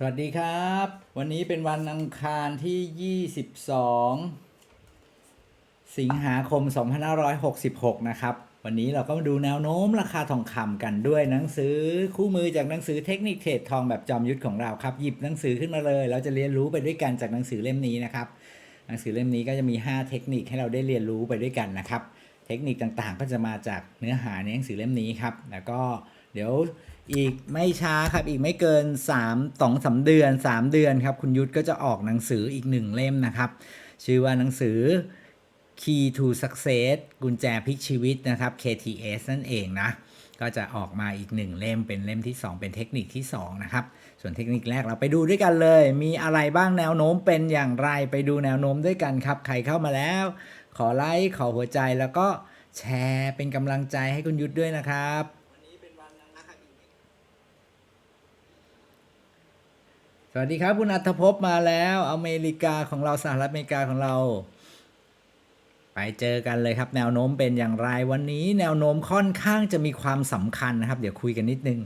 สวัสดีครับ วันนี้เป็นวันอังคารที่ 22 สิงหาคม 2566 นะครับ วันนี้เราก็มาดูแนวโน้มราคาทองคำกันด้วยหนังสือคู่มือจากหนังสือเทคนิคเทรดทองแบบจอมยุทธของเราครับ หยิบหนังสือขึ้นมาเลย เราจะเรียนรู้ไปด้วยกันจากหนังสือเล่มนี้นะครับ หนังสือเล่มนี้ก็จะมี 5 เทคนิคให้เราได้เรียนรู้ไปด้วยกันนะครับ เทคนิคต่างๆ ก็จะมาจากเนื้อหาในหนังสือเล่มนี้ครับ แล้วก็เดี๋ยว อีกไม่ช้าครับอีกไม่เกิน 3 2 3เดือน 3 เดือนครับ คุณยุทธก็จะออกหนังสืออีกหนึ่งเล่มนะครับ ชื่อว่าหนังสือ Key to Success กุญแจพลิกชีวิตนะครับ KTS นั่นเองนะ ก็จะออกมาอีกหนึ่งเล่มเป็นเล่มที่ 2 เป็นเทคนิคที่ 2 นะครับ ส่วนเทคนิคแรกเราไปดูด้วยกันเลย มีอะไรบ้างแนวโน้มเป็นอย่างไรไปดูแนวโน้มด้วยกันครับ ใครเข้ามาแล้ว ขอไลค์ขอหัวใจแล้วก็แชร์เป็นกำลังใจให้คุณยุทธด้วยนะครับ วันนี้เป็นวันนะครับ สวัสดีครับ คุณอัธภพมาแล้ว อเมริกาของเราสหรัฐอเมริกาของเรา ไปเจอกันเลยครับ แนวโน้มเป็นอย่างไรวันนี้ แนวโน้มค่อนข้างจะมีความสำคัญนะครับ เดี๋ยวคุยกันนิดนึง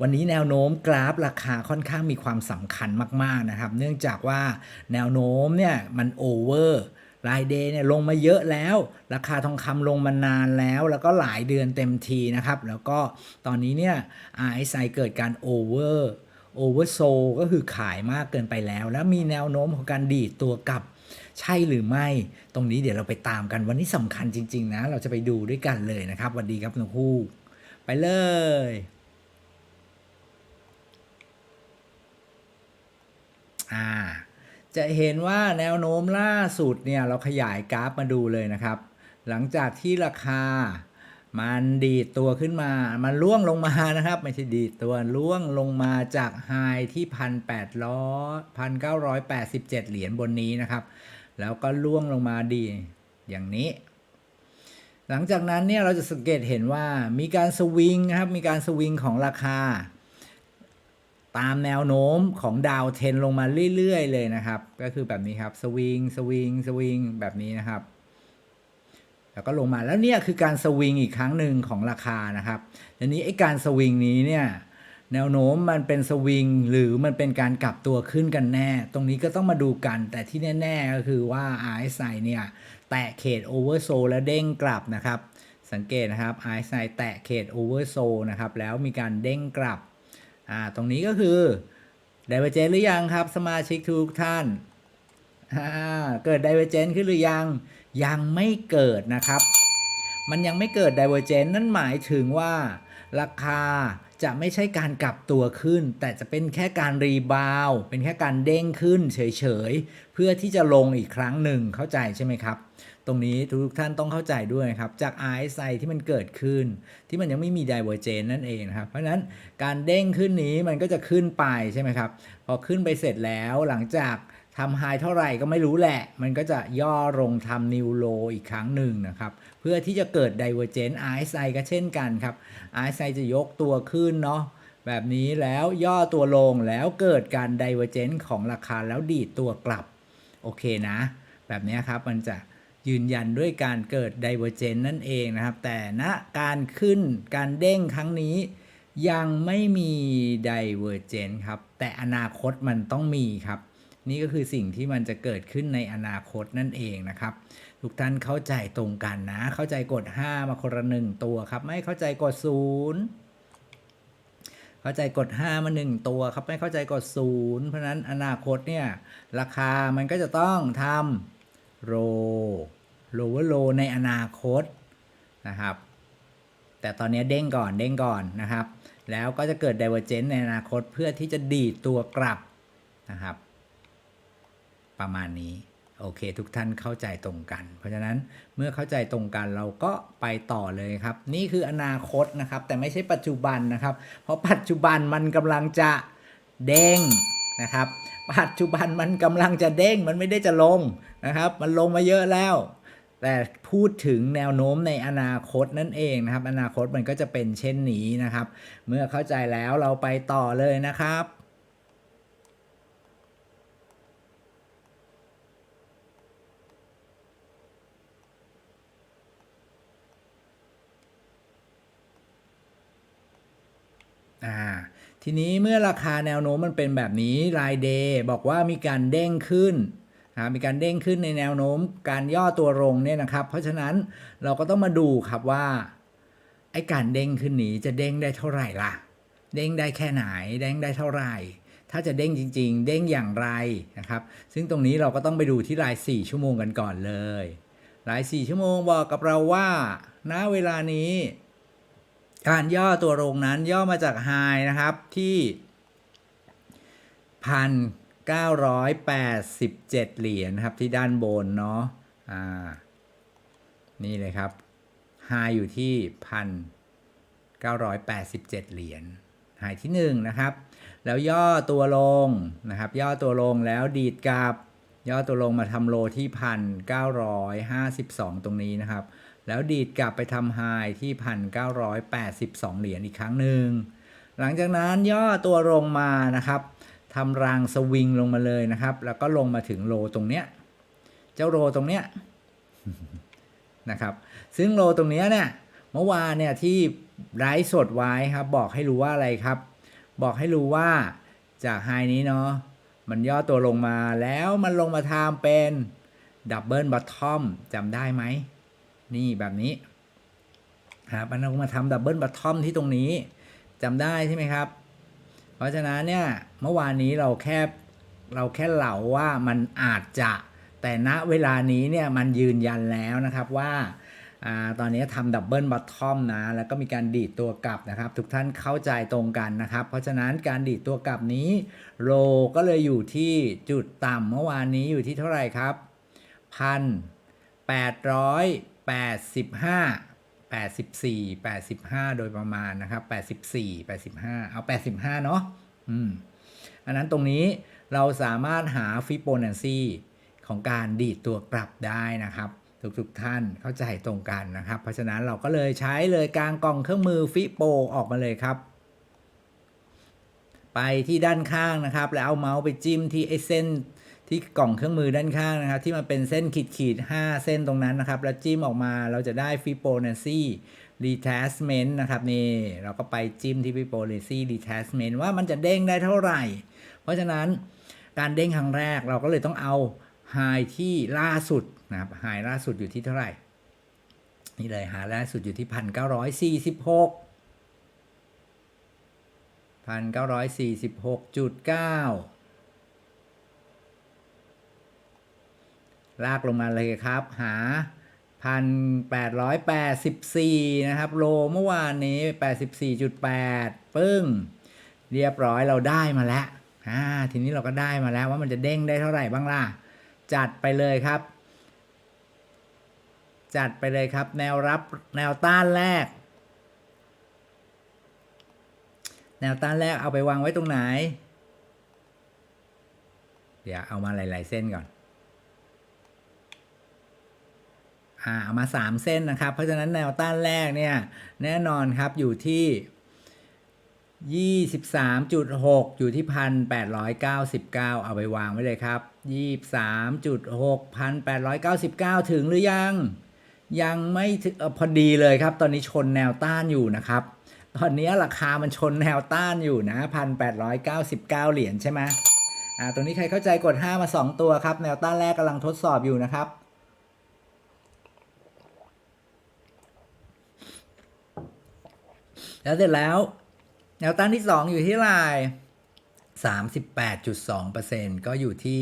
วันนี้แนวโน้มกราฟราคาค่อนข้างมีความสำคัญมากๆนะครับ เนื่องจากว่าแนวโน้มเนี่ยมันโอเวอร์รายเดย์เนี่ยลงมาเยอะแล้ว ราคาทองคำลงมานานแล้ว แล้วก็หลายเดือนเต็มทีนะครับ แล้วก็ตอนนี้เนี่ย RSI เกิดการโอเวอร์ โอเวอร์โซก็คือขายมากเกินไปแล้ว แล้วมีแนวโน้มของการดีดตัวกลับใช่หรือไม่ ตรงนี้เดี๋ยวเราไปตามกันวันนี้สำคัญจริง ๆ นะ เราจะไปดูด้วยกันเลยนะครับวัสดีครับหนูคู่ไปเลยอ่าจะเห็นว่าแนวโน้มล่าสุดเนี่ยเราขยายกราฟมาดูเลยนะครับ หลังจากที่ราคา มันดีดตัวขึ้นมา มันล่วงลงมานะครับ ไม่ใช่ดีดตัวล่วงลงมาจากไฮที่พันแปดร้อยพันเก้าร้อยแปดสิบเจ็ดเหรียญบนนี้นะครับ แล้วก็ล่วงลงมาดีอย่างนี้ หลังจากนั้นเนี่ยเราจะสังเกตเห็นว่ามีการสวิงนะครับ มีการสวิงของราคา ตามแนวโน้มของดาวเทนลงมาเรื่อยๆเลยนะครับ ก็คือแบบนี้ครับ สวิง สวิง สวิง แบบนี้นะครับ แล้วก็ลงมาแล้วเนี่ยคือการสวิงอีกครั้งหนึ่งของราคานะครับทีนี้ไอ้การสวิงนี้เนี่ยแนวโน้มมันเป็นสวิงหรือมันเป็นการกลับตัวขึ้นกันแน่ ตรงนี้ก็ต้องมาดูกัน แต่ที่แน่ ๆ ก็คือว่า RSI เนี่ยแตะเขตโอเวอร์โซแล้วเด้งกลับนะครับ สังเกตนะครับ RSI แตะเขตโอเวอร์โซนะครับแล้วมีการเด้งกลับอ่าตรงนี้ก็คือไดเวอร์เจนหรือยังครับ สมาชิกทุกท่านเกิดไดเวอร์เจนขึ้นหรือยัง ยังไม่เกิดนะครับ มันยังไม่เกิดไดเวอร์เจนนั่นหมายถึงว่า ราคาจะไม่ใช่การกลับตัวขึ้น แต่จะเป็นแค่การรีบาวเป็นแค่การเด้งขึ้นเฉยๆ เพื่อที่จะลงอีกครั้งหนึ่งเข้าใจใช่ไหมครับ ตรงนี้ทุกท่านต้องเข้าใจด้วยครับ จาก RSI ที่มันเกิดขึ้น ที่มันยังไม่มี divergence นั่นเองนะครับ เพราะฉะนั้นการเด้งขึ้นนี้มันก็จะขึ้นไปใช่ไหมครับ พอขึ้นไปเสร็จแล้วหลังจาก ทำไฮเท่าไหร่ก็ไม่รู้แหละ มันก็จะย่อลงทำนิวโลอีกครั้งหนึ่งนะครับ เพื่อที่จะเกิด divergence RSI ก็เช่นกันครับ RSI จะยกตัวขึ้นเนาะแบบนี้แล้วย่อตัวลงแล้วเกิดการ divergence ของราคาแล้วดีดตัวกลับ โอเคนะ แบบนี้ครับมันจะยืนยันด้วยการเกิด divergence นั่นเองนะครับ แต่ณการขึ้นการเด้งครั้งนี้ยังไม่มี divergence ครับ แต่อนาคตมันต้องมีครับ นี่ก็คือสิ่งที่มันจะเกิดขึ้นในอนาคตนั่นเองนะครับ ทุกท่านเข้าใจตรงกันนะ เข้าใจกด 5 มาคนละหนึ่งตัวครับ ไม่เข้าใจกด 0 เข้าใจกด 5 มา 1 ตัวครับ ไม่เข้าใจกด 0 เพราะนั้นอนาคตเนี่ย ราคามันก็จะต้องทำโรโลว่าโลในอนาคตนะครับ แต่ตอนนี้เด้งก่อนเด้งก่อนนะครับ แล้วก็จะเกิด divergence ในอนาคตเพื่อที่จะดีดตัวกลับนะครับ ประมาณนี้โอเค ทุกท่านเข้าใจตรงกัน เพราะฉะนั้นเมื่อเข้าใจตรงกันเราก็ไปต่อเลยครับ นี่คืออนาคตนะครับ แต่ไม่ใช่ปัจจุบันนะครับ เพราะปัจจุบันมันกำลังจะเด้งนะครับ ปัจจุบันมันกำลังจะเด้งมันไม่ได้จะลงนะครับ มันลงมาเยอะแล้วแต่พูดถึงแนวโน้มในอนาคตนั่นเองนะครับ อนาคตมันก็จะเป็นเช่นนี้นะครับ เมื่อเข้าใจแล้วเราไปต่อเลยนะครับ อ่าทีนี้เมื่อราคาแนวโน้มมันเป็นแบบนี้รายเดย์บอกว่ามีการเด้งขึ้นนะมีการเด้งขึ้นในแนวโน้มการย่อตัวลงเนี่ยนะครับ เพราะฉะนั้นเราก็ต้องมาดูครับว่าไอ้การเด้งขึ้นนี้จะเด้งได้เท่าไหร่ล่ะ เด้งได้แค่ไหน เด้งได้เท่าไหร่ ถ้าจะเด้งจริง ๆ เด้งอย่างไรนะครับ ซึ่งตรงนี้เราก็ต้องไปดูที่ราย 4 ชั่วโมงกันก่อนเลย ราย 4 ชั่วโมงบอกกับเราว่าณเวลานี้ การย่อตัวลงนั้นย่อมาจากไฮนะครับที่พันเก้าร้อยแปดสิบเจ็ดเหรียญครับที่ด้านบนเนาะอ่านี่เลยครับไฮอยู่ที่พันเก้าร้อยแปดสิบเจ็ดเหรียญไฮที่หนึ่งนะครับ แล้วย่อตัวลงนะครับ ย่อตัวลงแล้วดีดกลับ ย่อตัวลงมาทำโลที่พันเก้าร้อยห้าสิบสองตรงนี้นะครับ แล้วดีดกลับไปทำไฮที่พันเก้าร้อยแปดสิบสองเหรียญอีกครั้งหนึ่ง หลังจากนั้นย่อตัวลงมานะครับทำรางสวิงลงมาเลยนะครับ แล้วก็ลงมาถึงโลตรงเนี้ย เจ้าโลตรงเนี้ยนะครับ ซึ่งโลตรงเนี้ยเนี่ย เมื่อวานเนี่ยที่ไลฟ์สดไว้ครับ บอกให้รู้ว่าอะไรครับ บอกให้รู้ว่าจากไฮนี้เนาะ มันย่อตัวลงมาแล้วมันลงมาทำเป็นดับเบิลบอททอมจำได้ไหม นี่แบบนี้ครับมันลงมาทำดับเบิลบอททอมที่ตรงนี้จำได้ใช่ไหมครับ เพราะฉะนั้นเนี่ยเมื่อวานนี้เราแค่เราแค่เหล่าว่ามันอาจจะแต่ณเวลานี้เนี่ยมันยืนยันแล้วนะครับว่าอตอนนี้ทำดับเบิลบอททอมนะ แล้วก็มีการดีดตัวกลับนะครับ ทุกท่านเข้าใจตรงกันนะครับ เพราะฉะนั้นการดีดตัวกลับนี้โลก็เลยอยู่ที่จุดต่ำเมื่อวานนี้อยู่ที่เท่าไหร่ครับพันแปดร้อย แปดสิบห้า84 85 โดยประมาณนะครับ 84 85 เอา 85 เนาะอืมอันนั้นตรงนี้เราสามารถหาฟิโบนัชชีของการดีดตัวกลับได้นะครับทุกๆทท่านเข้าใจตรงกันนะครับ เพราะฉะนั้นเราก็เลยใช้เลยกลางกล่องเครื่องมือฟิโปออกมาเลยครับ ไปที่ด้านข้างนะครับ แล้วเอาเมาส์ไปจิ้มที่ไอเส้น ที่กล่องเครื่องมือด้านข้างนะครับ ที่มันเป็นเส้นขีดขีด5เส้นตรงนั้นนะครับ แล้วจิ้มออกมาเราจะได้ Fibonacci Retracement นะครับนี่เราก็ไปจิ้มที่ Fibonacci Retracement ว่ามันจะเด้งได้เท่าไหร่ เพราะฉะนั้นการเด้งครั้งแรกเราก็เลยต้องเอา High ที่ล่าสุดนะครับ High ล่าสุดอยู่ที่เท่าไหร่ นี่เลยหาล่าสุดอยู่ที่พันเก้าร้อยสี่สิบหกพันเก้าร้อยสี่สิบหกจุดเก้า ลากลงมาเลยครับหาพันแปดร้อยแปดสิบสี่นะครับโลเมื่อวานนี้แปดสิบสี่จุดแปดปึ้ง เรียบร้อยเราได้มาแล้วอ่าทีนี้เราก็ได้มาแล้วว่ามันจะเด้งได้เท่าไหร่บ้างล่ะ จัดไปเลยครับ จัดไปเลยครับ แนวรับแนวต้านแรก แนวต้านแรกเอาไปวางไว้ตรงไหน เดี๋ยวเอามาหลาย ๆ เส้นก่อน อ่าเอามา 3 เส้นนะครับ เพราะฉะนั้นแนวต้านแรกเนี่ยแน่นอนครับอยู่ที่ 23.6 อยู่ที่ 1,899 เอาไปวางไว้เลยครับ 23.6 1,899 ถึงหรือยัง ยังไม่ถึงพอดีเลยครับ ตอนนี้ชนแนวต้านอยู่นะครับ ตอนนี้ราคามันชนแนวต้านอยู่นะ 1,899 เหรียญใช่ไหมอ่าตรงนี้ใครเข้าใจกด 5 มา 2 ตัวครับ แนวต้านแรกกำลังทดสอบอยู่นะครับ แล้วเสร็จแล้ว แนวต้านที่ 2 อยู่ที่เท่าไหร่38.2%ก็อยู่ที่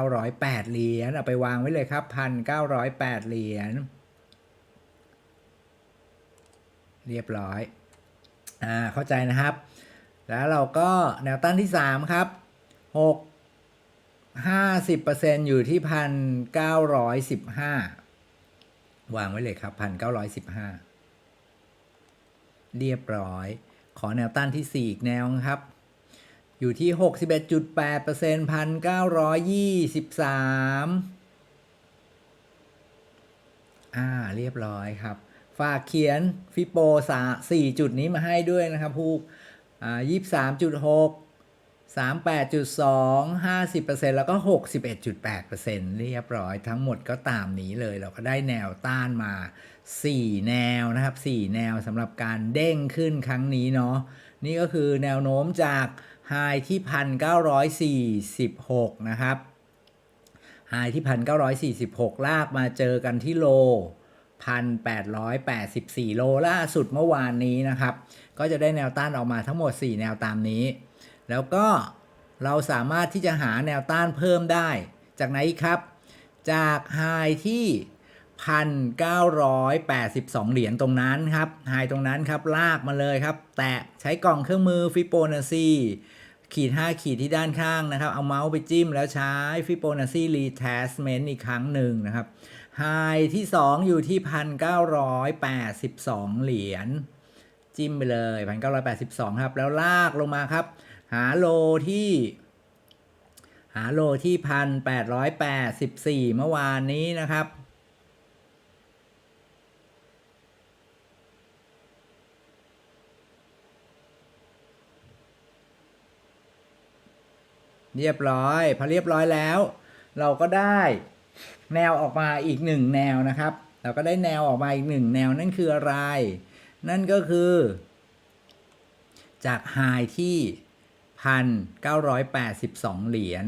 1,908 เหรียญเอาไปวางไว้เลยครับ 1,908 เหรียญเรียบร้อย อ่า เข้าใจนะครับ แล้วเราก็แนวต้านที่ 3 ครับ 6 50%อยู่ที่ 1,915 วางไว้เลยครับ 1,915 เรียบร้อย ขอแนวต้านที่ 4 อีกแนวครับ อยู่ที่ 61.8% 1,923 อ่า เรียบร้อยครับ ฝากเขียนฟิโปสาสี่จุดนี้มาให้ด้วยนะครับผู้อ่ายี่สามจุดหกสามแปดจุดสองห้าสิบเปอร์เซ็นแล้วก็หกสิบเอ็ดจุดแปดเปอร์เซ็นเรียบร้อยทั้งหมดก็ตามนี้เลย เราก็ได้แนวต้านมา สี่แนวนะครับสี่แนวสำหรับการเด้งขึ้นครั้งนี้เนาะนี่ก็คือแนวโน้มจากไฮที่ 1946 นะครับไฮที่ 1946 ลากมาเจอกันที่โล 1,884 โลล่าสุดเมื่อวานนี้นะครับ ก็จะได้แนวต้านออกมาทั้งหมด 4 แนวตามนี้ แล้วก็เราสามารถที่จะหาแนวต้านเพิ่มได้ จากไหนครับ จากไฮที่ 1,982 เหรียญตรงนั้นครับไฮตรงนั้นครับ ลากมาเลยครับ แตะใช้กล่องเครื่องมือฟิโบนัชชีขีด 5 ขีดที่ด้านข้างนะครับ เอาเมาส์ไปจิ้มแล้วใช้ฟิโบนัชชีรีเทสเมนต์อีกครั้งหนึ่งนะครับไฮที่ 2 อยู่ที่ 1,982 เหรียญจิ้มไปเลย 1,982 ครับ แล้วลากลงมาครับ หาโลที่หาโลที่ 1,884 เมื่อวานนี้นะครับ เรียบร้อย พอเรียบร้อยแล้ว เราก็ได้แนวออกมาอีกหนึ่งแนวนะครับ เราก็ได้แนวออกมาอีกหนึ่งแนวนั่นคืออะไร นั่นก็คือ จากไฮที่1,982เหรียญ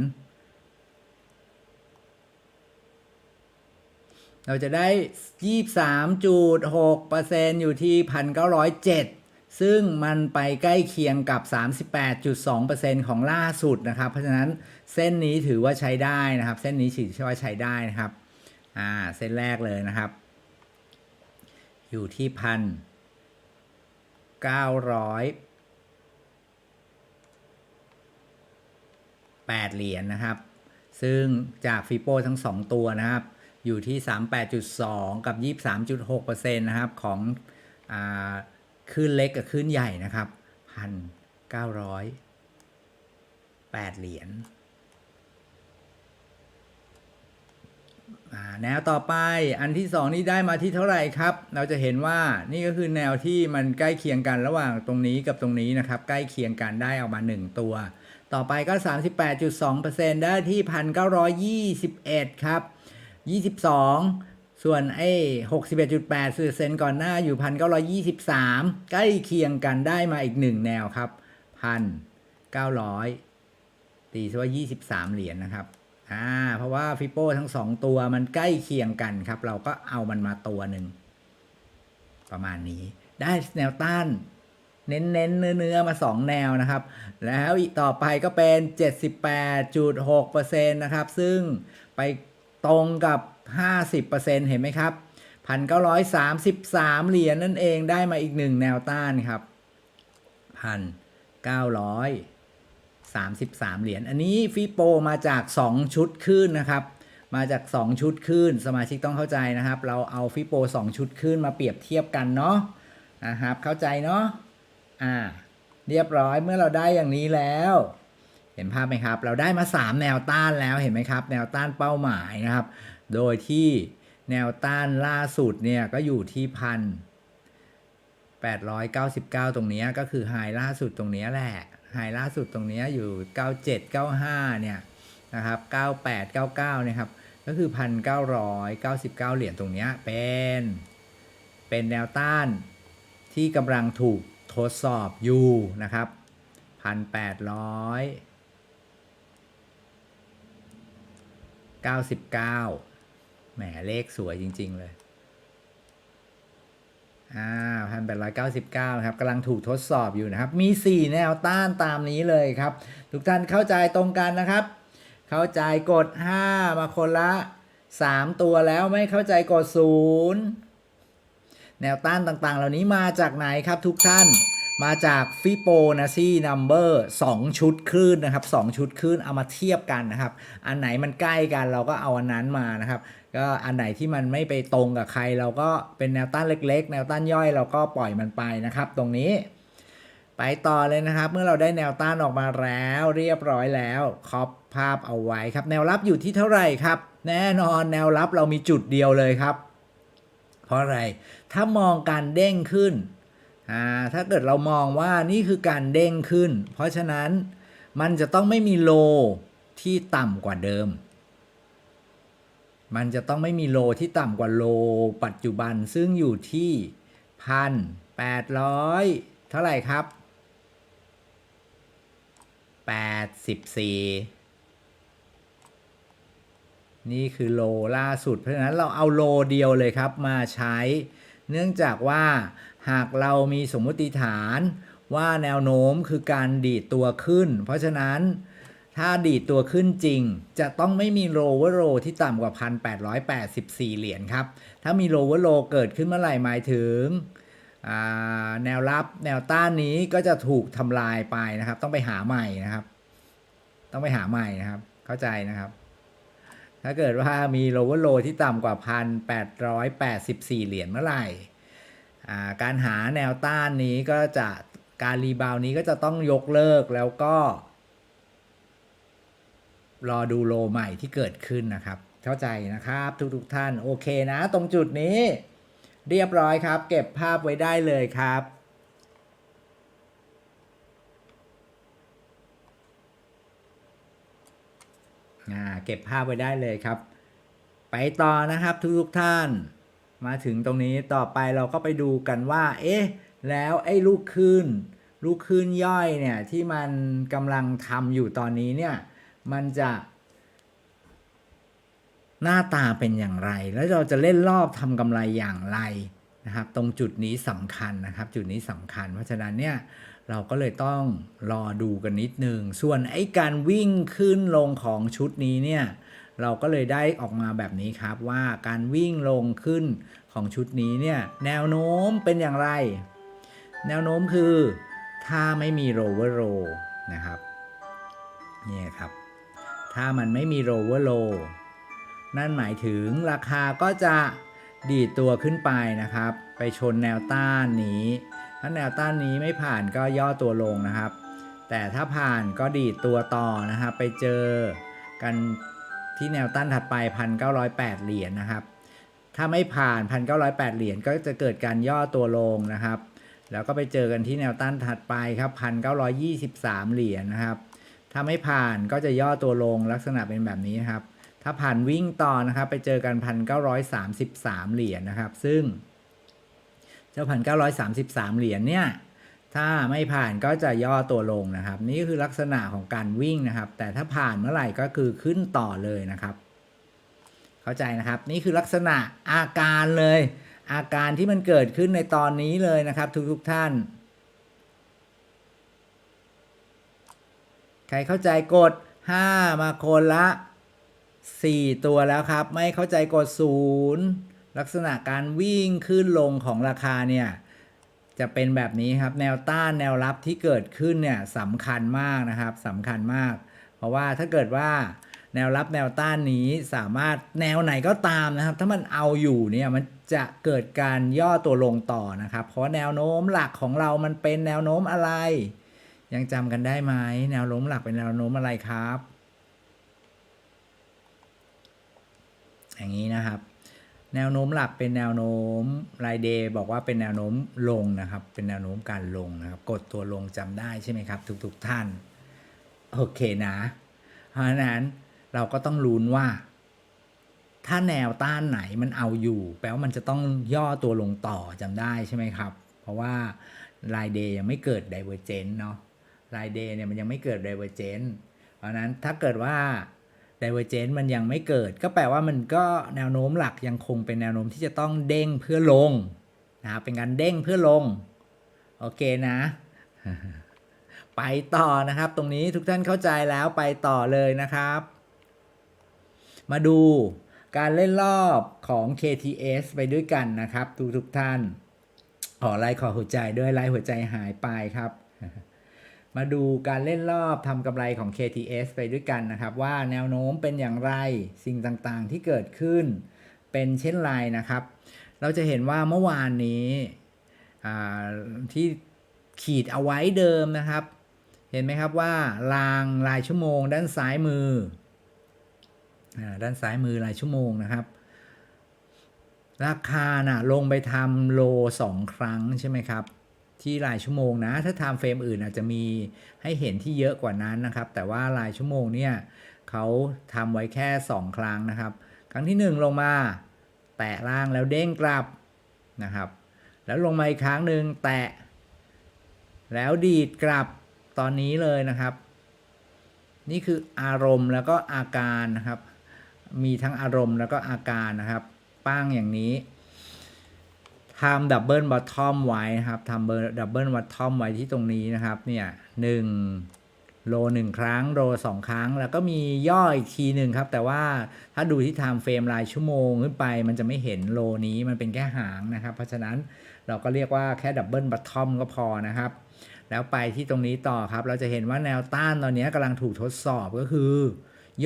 เราจะได้ 23.6%อยู่ที่ 1,907 ซึ่งมันไปใกล้เคียงกับ 38.2%ของล่าสุดนะครับ เพราะฉะนั้นเส้นนี้ถือว่าใช้ได้นะครับ เส้นนี้ถือว่าใช้ได้นะครับ อ่า เส้นแรกเลยนะครับ อยู่ที่พันเก้าร้อยแปดเหรียญนะครับ ซึ่งจากฟิโปทั้ง2ตัวนะครับ อยู่ที่ 38.2 กับ 23.6%นะครับ ของ อ่า ขึ้นเล็กกับขึ้นใหญ่นะครับพันเก้าร้อยแปดเหรียญแนวต่อไปอันที่ 2 นี่ได้มาที่เท่าไหร่ครับ เราจะเห็นว่านี่ก็คือแนวที่มันใกล้เคียงกันระหว่างตรงนี้กับตรงนี้นะครับ ใกล้เคียงกันได้ออกมา 1 ตัว ต่อไปก็ 38.2%ได้ที่ 1,921 ครับ 22 ส่วนไอ้61.8สื่อเซนก่อนหน้าอยู่1,923ใกล้เคียงกันได้มาอีก1แนวครับ1,900ตีซะว่า23เหรียญนะครับอ่าเพราะว่าฟิโป้ทั้ง2ตัวมันใกล้เคียงกันครับ เราก็เอามันมาตัวหนึ่ง ประมาณนี้ ได้แนวต้าน เน้นเน้นเนื้อเนื้อมา2แนวนะครับ แล้วอีกต่อไปก็เป็น 78.6%นะครับ ซึ่งไปตรงกับ 50%เห็นไหมครับ 1,933 เหรียญนั่นเองได้มาอีกหนึ่งแนวต้านครับ 1,933 เหรียญอันนี้ฟิโปมาจาก 2 ชุดขึ้นนะครับ มาจาก 2 ชุดขึ้น สมาชิกต้องเข้าใจนะครับ เราเอาฟิโป2 ชุดขึ้นมาเปรียบเทียบกันเนาะนะครับ เข้าใจเนาะอ่าเรียบร้อยเมื่อเราได้อย่างนี้แล้วเห็นภาพไหมครับ เราได้มา 3 แนวต้านแล้วเห็นไหมครับ แนวต้านเป้าหมายนะครับ โดยที่แนวต้านล่าสุดเนี่ยก็อยู่ที่พัน899 ตรงนี้ก็คือไฮล่าสุดตรงนี้แหละไฮล่าสุดตรงนี้อยู่ 97 95 เนี่ยนะครับ 98 99เนี่ยครับก็คือ 1,999 เหรียญตรงนี้เป็น เป็นแนวต้านที่กำลังถูกทดสอบอยู่นะครับ 1,800 99 แหมเลขสวยจริง ๆ เลยอ่าพันแปดร้อยเก้าสิบเก้าครับกำลังถูกทดสอบอยู่นะครับ มี4แนวต้านตามนี้เลยครับ ทุกท่านเข้าใจตรงกันนะครับ เข้าใจกด5มาคนละ3ตัวแล้วไม่เข้าใจกด0แนวต้านต่างๆ เหล่านี้มาจากไหนครับทุกท่านมาจากฟิโ o นัชีนัมเบอร์2ชุดคลื่นนะครับ 2 ชุดคลื่นเอามาเทียบกันนะครับ อันไหนมันใกล้กันเราก็เอาอันนั้นมานะครับ ก็อันไหนที่มันไม่ไปตรงกับใคร เราก็เป็นแนวต้านเล็ก ๆ แนวต้านย่อยเราก็ปล่อยมันไปนะครับ ตรงนี้ ไปต่อเลยนะครับ เมื่อเราได้แนวต้านออกมาแล้ว เรียบร้อยแล้วครอบภาพเอาไว้ครับ แนวรับอยู่ที่เท่าไหร่ครับ แน่นอนแนวรับเรามีจุดเดียวเลยครับ เพราะอะไรถ้ามองการเด้งขึ้นอ่าถ้าเกิดเรามองว่านี่คือการเด้งขึ้น เพราะฉะนั้นมันจะต้องไม่มีโลที่ต่ำกว่าเดิม มันจะต้องไม่มีโลที่ต่ำกว่าโลปัจจุบันซึ่งอยู่ที่พันแปดร้อยเท่าไหร่ครับแปดสิบสี่นี่คือโลล่าสุด เพราะฉะนั้นเราเอาโลเดียวเลยครับมาใช้ เนื่องจากว่าหากเรามีสมมติฐานว่าแนวโน้มคือการดีดตัวขึ้น เพราะฉะนั้น ถ้าดีดตัวขึ้นจริง จะต้องไม่มีโลเวอร์โลที่ต่ำกว่า 1,884 เหรียญครับ ถ้ามีโลเวอร์โลเกิดขึ้นเมื่อไหร่หมายถึงแนวรับแนวต้านนี้ก็จะถูกทำลายไปนะครับ ต้องไปหาใหม่นะครับ ต้องไปหาใหม่นะครับ เข้าใจนะครับ ถ้าเกิดว่ามีโลเวอร์โลที่ต่ำกว่า 1,884 เหรียญเมื่อไหร่การหาแนวต้านนี้ก็จะการรีบาวนี้ก็จะต้องยกเลิกแล้วก็ รอดูโลใหม่ที่เกิดขึ้นนะครับ เข้าใจนะครับทุกๆทท่านโอเคนะ ตรงจุดนี้ เรียบร้อยครับ เก็บภาพไว้ได้เลยครับอ่าเก็บภาพไว้ได้เลยครับ ไปต่อนะครับทุกๆท่าน มาถึงตรงนี้ต่อไปเราก็ไปดูกันว่า เอ๊ะ แล้วไอ้ลูกคลื่นลูกคลื่นย่อยเนี่ยที่มันกำลังทำอยู่ตอนนี้เนี่ย มันจะหน้าตาเป็นอย่างไร แล้วเราจะเล่นรอบทำกำไรอย่างไรนะครับ ตรงจุดนี้สำคัญนะครับ จุดนี้สำคัญ เพราะฉะนั้นเนี่ยเราก็เลยต้องรอดูกันนิดนึง ส่วนไอ้การวิ่งขึ้นลงของชุดนี้เนี่ย เราก็เลยได้ออกมาแบบนี้ครับว่าการวิ่งลงขึ้นของชุดนี้เนี่ยแนวโน้มเป็นอย่างไร แนวโน้มคือถ้าไม่มีโรเวอร์โลนะครับเนี่ยครับ ถ้ามันไม่มีโรเวอร์โลนั่นหมายถึงราคาก็จะดีดตัวขึ้นไปนะครับ ไปชนแนวต้านนี้ ถ้าแนวต้านนี้ไม่ผ่านก็ย่อตัวลงนะครับ แต่ถ้าผ่านก็ดีดตัวต่อนะครับ ไปเจอกันที่แนวต้านถัดไป 1,908 เหรียญนะครับ ถ้าไม่ผ่าน 1,908 เหรียญก็จะเกิดการย่อตัวลงนะครับ แล้วก็ไปเจอกันที่แนวต้านถัดไปครับ 1,923 เหรียญนะครับ ถ้าไม่ผ่านก็จะย่อตัวลงลักษณะเป็นแบบนี้นะครับ ถ้าผ่านวิ่งต่อนะครับ ไปเจอกัน 1,933 เหรียญนะครับ ซึ่ง เจ้า 1,933 เหรียญเนี่ย ถ้าไม่ผ่านก็จะย่อตัวลงนะครับ นี่คือลักษณะของการวิ่งนะครับ แต่ถ้าผ่านเมื่อไหร่ก็คือขึ้นต่อเลยนะครับ เข้าใจนะครับ นี่คือลักษณะอาการเลย อาการที่มันเกิดขึ้นในตอนนี้เลยนะครับ ทุกๆทท่าน ใครเข้าใจกด 5 มาคนละ 4 ตัวแล้วครับ ไม่เข้าใจกด 0 ลักษณะการวิ่งขึ้นลงของราคาเนี่ยจะเป็นแบบนี้ครับแนวต้านแนวรับที่เกิดขึ้นเนี่ยสำคัญมากนะครับสำคัญมาก เพราะว่าถ้าเกิดว่าแนวรับแนวต้านนี้สามารถแนวไหนก็ตามนะครับ ถ้ามันเอาอยู่เนี่ยมันจะเกิดการย่อตัวลงต่อนะครับ เพราะแนวโน้มหลักของเรามันเป็นแนวโน้มอะไร ยังจำกันได้ไหมแนวโน้มหลักเป็นแนวโน้มอะไรครับ อย่างนี้นะครับ แนวโน้มหลักเป็นแนวโน้มรายเดย์บอกว่าเป็นแนวโน้มลงนะครับ เป็นแนวโน้มการลงนะครับ กดตัวลงจำได้ใช่ไหมครับ ทุกๆทท่าน โอเคนะ เพราะฉะนั้นเราก็ต้องลุ้นว่า ถ้าแนวต้านไหนมันเอาอยู่ แปลว่ามันจะต้องย่อตัวลงต่อจำได้ใช่ไหมครับ เพราะว่ารายเดย์ยังไม่เกิด divergence เนาะ รายเดย์เนี่ยมันยังไม่เกิด divergence เพราะนั้นถ้าเกิดว่า divergence มันยังไม่เกิด ก็แปลว่ามันก็แนวโน้มหลักยังคงเป็นแนวโน้มที่จะต้องเด้งเพื่อลงนะครับเป็นการเด้งเพื่อลง โอเคนะ ไปต่อนะครับ ตรงนี้ทุกท่านเข้าใจแล้วไปต่อเลยนะครับ มาดูการเล่นรอบของ KTS ไปด้วยกันนะครับ ทุกทุกท่าน ขอไลค์ขอหัวใจด้วยไลค์หัวใจหายไปครับ มาดูการเล่นรอบทำกำไรของ KTS ไปด้วยกันนะครับ ว่าแนวโน้มเป็นอย่างไรสิ่งต่างๆที่เกิดขึ้น เป็นเช่นไรนะครับ เราจะเห็นว่าเมื่อวานนี้ที่ขีดเอาไว้เดิมนะครับ เห็นไหมครับว่ารางรายชั่วโมง ด้านซ้ายมืออด้านซ้ายมือรายชั่วโมงนะครับ ราคาน่ะลงไปทำโลสองครั้งใช่ไหมครับ ที่รายชั่วโมงนะ ถ้าไทม์เฟรมอื่นอาจจะมีให้เห็นที่เยอะกว่านั้นนะครับ แต่ว่ารายชั่วโมงเนี่ยเขาทำไว้แค่ 2 ครั้งนะครับ ครั้งที่ 1 ลงมา แตะล่างแล้วเด้งกลับนะครับ แล้วลงมาอีกครั้งหนึ่งแตะ แล้วดีดกลับตอนนี้เลยนะครับ นี่คืออารมณ์แล้วก็อาการนะครับ มีทั้งอารมณ์แล้วก็อาการนะครับ ป้างอย่างนี้ ทำดับเบิลบอททอมไว้นะครับทำดับเบิลบอททอมไว้ที่ตรงนี้นะครับเนี่ยหนึ่งโลหนึ่งครั้งโลสองครั้ง แล้วก็มีย่ออีกทีหนึ่งครับ แต่ว่าถ้าดูที่ไทม์เฟรมรายชั่วโมงขึ้นไป มันจะไม่เห็นโลนี้มันเป็นแค่หางนะครับ เพราะฉะนั้นเราก็เรียกว่าแค่ดับเบิลบอททอมก็พอนะครับ แล้วไปที่ตรงนี้ต่อครับ เราจะเห็นว่าแนวต้านตอนนี้กำลังถูกทดสอบก็คือ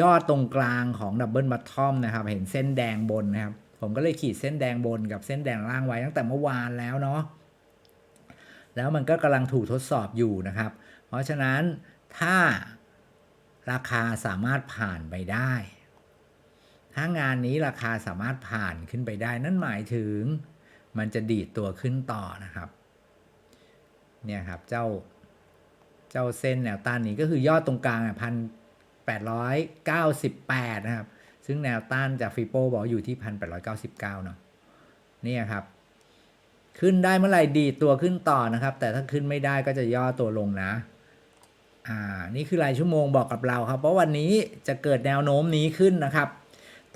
ยอดตรงกลางของดับเบิลบัตทอมนะครับ เห็นเส้นแดงบนนะครับ ผมก็เลยขีดเส้นแดงบนกับเส้นแดงล่างไว้ตั้งแต่เมื่อวานแล้วเนาะแล้วมันก็กำลังถูกทดสอบอยู่นะครับ เพราะฉะนั้นถ้าราคาสามารถผ่านไปได้ ถ้างานนี้ราคาสามารถผ่านขึ้นไปได้ นั่นหมายถึงมันจะดีดตัวขึ้นต่อนะครับ เนี่ยครับเจ้าเจ้าเส้นแนวต้านนี้ก็คือยอดตรงกลางอะพันแปดร้อยเก้าสิบแปดนะครับ ซึ่งแนวต้านจากฟิโปบอกอยู่ที่พันแปดร้อยเก้าสิบเก้าเนาะนี่ครับ ขึ้นได้เมื่อไหร่ดีตัวขึ้นต่อนะครับ แต่ถ้าขึ้นไม่ได้ก็จะย่อตัวลงนะ อ่า นี่คือรายชั่วโมงบอกกับเราครับ เพราะวันนี้จะเกิดแนวโน้มนี้ขึ้นนะครับ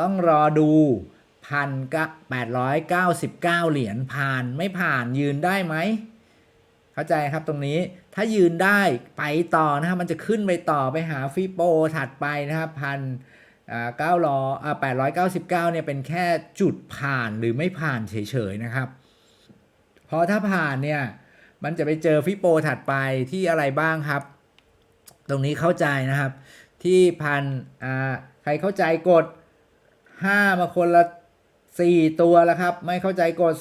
ต้องรอดูพันแปดร้อยเก้าสิบเก้าเหรียญผ่านไม่ผ่านยืนได้ไหม เข้าใจครับตรงนี้ถ้ายืนได้ไปต่อนะครับ มันจะขึ้นไปต่อไปหาฟิโปถัดไปนะครับพัน เก้าร้อยแปดร้อยเก้าสิบเก้าเนี่ยเป็นแค่จุดผ่านหรือไม่ผ่านเฉยๆนะครับเพราะถ้าผ่านเนี่ยมันจะไปเจอฟิโปถัดไปที่อะไรบ้างครับ ตรงนี้เข้าใจนะครับ ที่พันใครเข้าใจกด 5 มาคนละ 4 ตัวแล้วครับ ไม่เข้าใจกด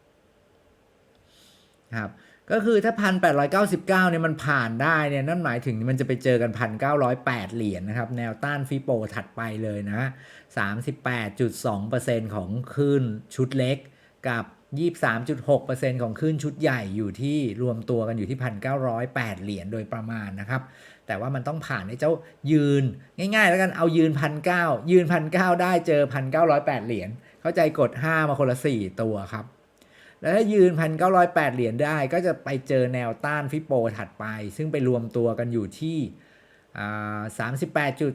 0 ครับ ก็คือถ้าพันแปดร้อยเก้าสิบเก้าเนี่ยมันผ่านได้เนี่ยนั่นหมายถึงมันจะไปเจอกันพันเก้าร้อยแปดเหรียญนะครับ แนวต้านฟิโปถัดไปเลยนะสามสิบแปดจุดสองเปอร์เซ็นต์ของคลื่นชุดเล็กกับยี่สามจุดหกเปอร์เซ็นต์ของคลื่นชุดใหญ่อยู่ที่รวมตัวกันอยู่ที่พันเก้าร้อยแปดเหรียญโดยประมาณนะครับ แต่ว่ามันต้องผ่านไอ้เจ้ายืนง่ายๆ แล้วกันเอายืนพันเก้ายืนพันเก้าได้เจอพันเก้าร้อยแปดเหรียญเข้าใจกดห้ามาคนละสี่ตัวครับ แล้วถ้ายืน 1,908 เหรียญได้ก็จะไปเจอแนวต้านฟิโปถัดไป ซึ่งไปรวมตัวกันอยู่ที่สามสิบแปดจุด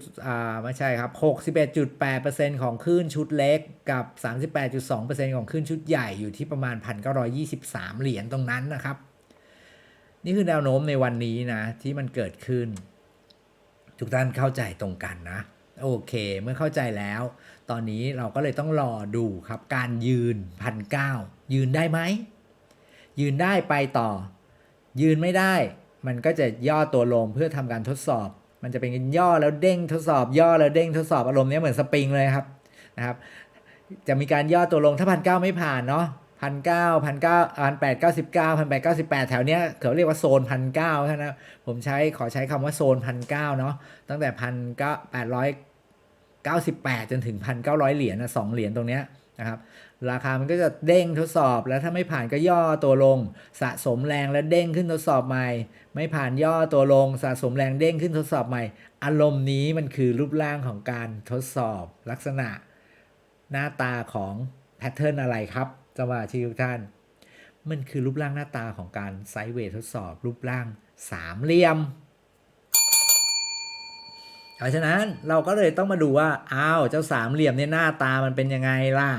ไม่ใช่ครับหกสิบเอ็ดจุดแปดเปอร์เซ็นต์ของคลื่นชุดเล็กกับสามสิบแปดจุดสองเปอร์เซ็นต์ของคลื่นชุดใหญ่อยู่ที่ประมาณพันเก้าร้อยี่สิบสามเหรียญตรงนั้นนะครับ นี่คือแนวโน้มในวันนี้นะที่มันเกิดขึ้น ทุกท่านเข้าใจตรงกันนะ โอเคเมื่อเข้าใจแล้ว ตอนนี้เราก็เลยต้องรอดูครับการยืนพันเก้า ยืนได้ไหม ยืนได้ไปต่อ ยืนไม่ได้ มันก็จะย่อตัวลงเพื่อทำการทดสอบ มันจะเป็นย่อแล้วเด้งทดสอบ ย่อแล้วเด้งทดสอบอารมณ์นี้เหมือนสปริงเลยครับนะครับ จะมีการย่อตัวลงถ้าพันเก้าไม่ผ่านเนาะพันเก้าพันเก้าพันแปดเก้าสิบเก้าพันแปดเก้าสิบแปดแถวเนี้ยเขาเรียกว่าโซนพันเก้าใช่ไหมผมใช้ขอใช้คำว่าโซนพันเก้าเนาะตั้งแต่พันเก้าแปดร้อยเก้าสิบแปดจนถึงพันเก้าร้อยเหรียญนะสองเหรียญตรงเนี้ยนะครับ ราคามันก็จะเด้งทดสอบ แล้วถ้าไม่ผ่านก็ย่อตัวลง สะสมแรงแล้วเด้งขึ้นทดสอบใหม่ ไม่ผ่านย่อตัวลง สะสมแรงเด้งขึ้นทดสอบใหม่ อารมณ์นี้มันคือรูปร่างของการทดสอบลักษณะ หน้าตาของแพทเทิร์นอะไรครับสมาชิกทุกท่าน มันคือรูปร่างหน้าตาของการไซด์เวย์ทดสอบ รูปร่างสามเหลี่ยมเพราะฉะนั้นเราก็เลยต้องมาดูว่าอ้าวเจ้าสามเหลี่ยมเนี่ยหน้าตามันเป็นยังไงล่ะ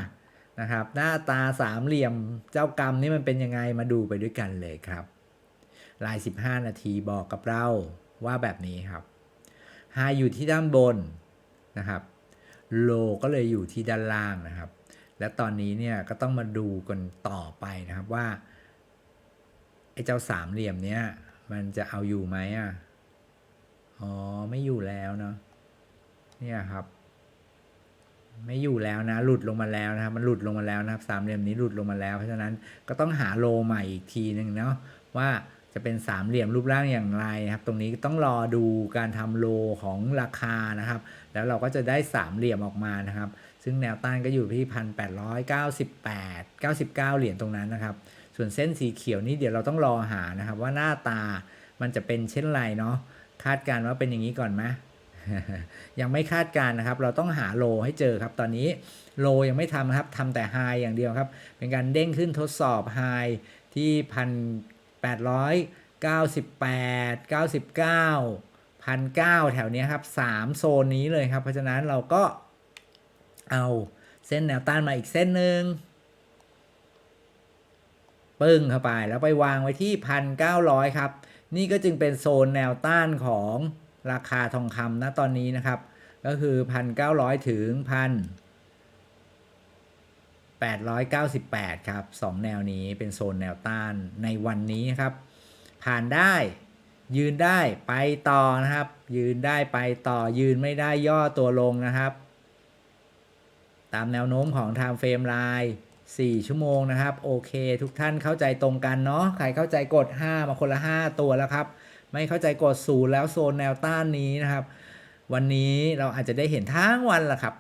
นะครับ หน้าตาสามเหลี่ยมเจ้ากรรมนี่มันเป็นยังไงมาดูไปด้วยกันเลยครับลาย 15 นาทีบอกกับเราว่าแบบนี้ครับไฮอยู่ที่ด้านบนนะครับโลก็เลยอยู่ที่ด้านล่างนะครับ และตอนนี้เนี่ยก็ต้องมาดูกันต่อไปนะครับว่าไอ้เจ้าสามเหลี่ยมเนี้ยมันจะเอาอยู่ไหมอะ อ๋อ ไม่อยู่แล้วเนาะเนี่ยครับ ไม่อยู่แล้วนะ หลุดลงมาแล้วนะครับ มันหลุดลงมาแล้วนะครับสามเหลี่ยมนี้หลุดลงมาแล้ว เพราะฉะนั้นก็ต้องหาโลใหม่อีกทีหนึ่งเนาะว่าจะเป็นสามเหลี่ยมรูปร่างอย่างไรนะครับ ตรงนี้ต้องรอดูการทำโลของราคานะครับ แล้วเราก็จะได้สามเหลี่ยมออกมานะครับ ซึ่งแนวต้านก็อยู่ที่พันแปดร้อยเก้าสิบแปดเก้าสิบเก้าเหรียญตรงนั้นนะครับ ส่วนเส้นสีเขียวนี่เดี๋ยวเราต้องรอหานะครับ ว่าหน้าตามันจะเป็นเช่นไรเนาะคาดการณ์ว่าเป็นอย่างนี้ก่อนไหม ยังไม่คาดการนะครับ เราต้องหาโลให้เจอครับ ตอนนี้โลยังไม่ทำนะครับทำแต่ไฮอย่างเดียวครับ เป็นการเด้งขึ้นทดสอบไฮที่พันแปดร้อยเก้าสิบแปดเก้าสิบเก้าพันเก้าแถวเนี้ยครับสามโซนนี้เลยครับ เพราะฉะนั้นเราก็เอาเส้นแนวต้านมาอีกเส้นหนึ่งปึ้งเข้าไปแล้วไปวางไว้ที่พันเก้าร้อยครับ นี่ก็จึงเป็นโซนแนวต้านของ ราคาทองคำณตอนนี้นะครับ ก็คือพันเก้าร้อยถึงพันแปดร้อยเก้าสิบแปดครับสองแนวนี้เป็นโซนแนวต้านในวันนี้นะครับ ผ่านได้ยืนได้ไปต่อนะครับ ยืนได้ไปต่อยืนไม่ได้ย่อตัวลงนะครับ ตามแนวโน้มของ Time Frame Line 4 ชั่วโมงนะครับ โอเค ทุกท่านเข้าใจตรงกันเนาะใครเข้าใจกด 5 มาคนละ 5 ตัวแล้วครับ ไม่เข้าใจกดศูนย์แล้วโซนแนวต้านนี้นะครับ วันนี้เราอาจจะได้เห็นทั้งวันละครับ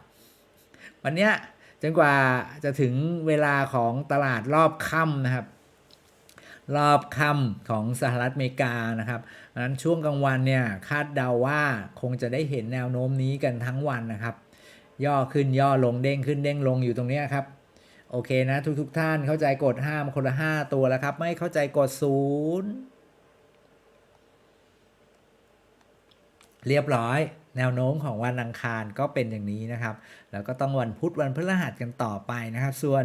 วันเนี้ยจนกว่าจะถึงเวลาของตลาดรอบค่ำนะครับ รอบค่ำของสหรัฐอเมริกานะครับดังนั้นช่วงกลางวันเนี่ยคาดเดาว่าคงจะได้เห็นแนวโน้มนี้กันทั้งวันนะครับ ย่อขึ้นย่อลงเด้งขึ้นเด้งลงอยู่ตรงนี้ครับโอเคนะทุกๆทท่านเข้าใจกด5มาคนละ 5 ตัวแล้วครับ ไม่เข้าใจกด0 เรียบร้อย แนวโน้มของวันอังคารก็เป็นอย่างนี้นะครับ แล้วก็ต้องวันพุธวันพฤหัสกันต่อไปนะครับ ส่วน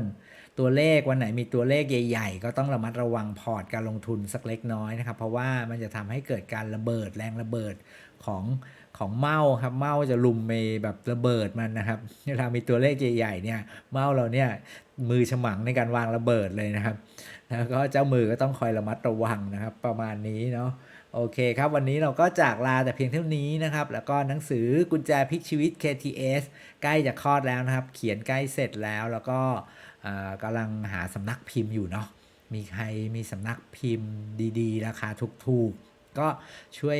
ตัวเลขวันไหนมีตัวเลขใหญ่ ๆ ก็ต้องระมัดระวังพอร์ตการลงทุนสักเล็กน้อยนะครับ เพราะว่ามันจะทำให้เกิดการระเบิดแรงระเบิดของของเมาครับเมาจะลุมไปแบบระเบิดมันนะครับเวลามีตัวเลขใหญ่ๆเนี่ยเมาเราเนี่ยมือฉมังในการวางระเบิดเลยนะครับ แล้วก็เจ้ามือก็ต้องคอยระมัดระวังนะครับ ประมาณนี้เนาะ โอเคครับวันนี้เราก็จากลาแต่เพียงเท่านี้นะครับ แล้วก็หนังสือกุญแจพลิกชีวิต KTS ใกล้จะคลอดแล้วนะครับ เขียนใกล้เสร็จแล้วแล้วก็กำลังหาสำนักพิมพ์อยู่เนาะมีใครมีสำนักพิมพ์ดีๆ ราคาถูกๆ ก็ช่วย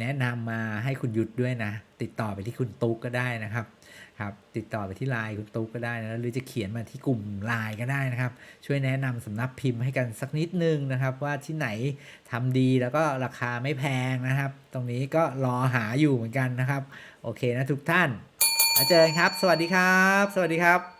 แนะนำมาให้คุณยุทธด้วยนะ ติดต่อไปที่คุณตุ๊กก็ได้นะครับ ครับ ติดต่อไปที่ไลน์คุณตุ๊กก็ได้นะหรือจะเขียนมาที่กลุ่มไลน์ก็ได้นะครับ ช่วยแนะนำสำนักพิมพ์ให้กันสักนิดนึงนะครับ ว่าที่ไหนทำดีแล้วก็ราคาไม่แพงนะครับ ตรงนี้ก็รอหาอยู่เหมือนกันนะครับ โอเคนะทุกท่านแล้วเจอกันครับ สวัสดีครับ สวัสดีครับ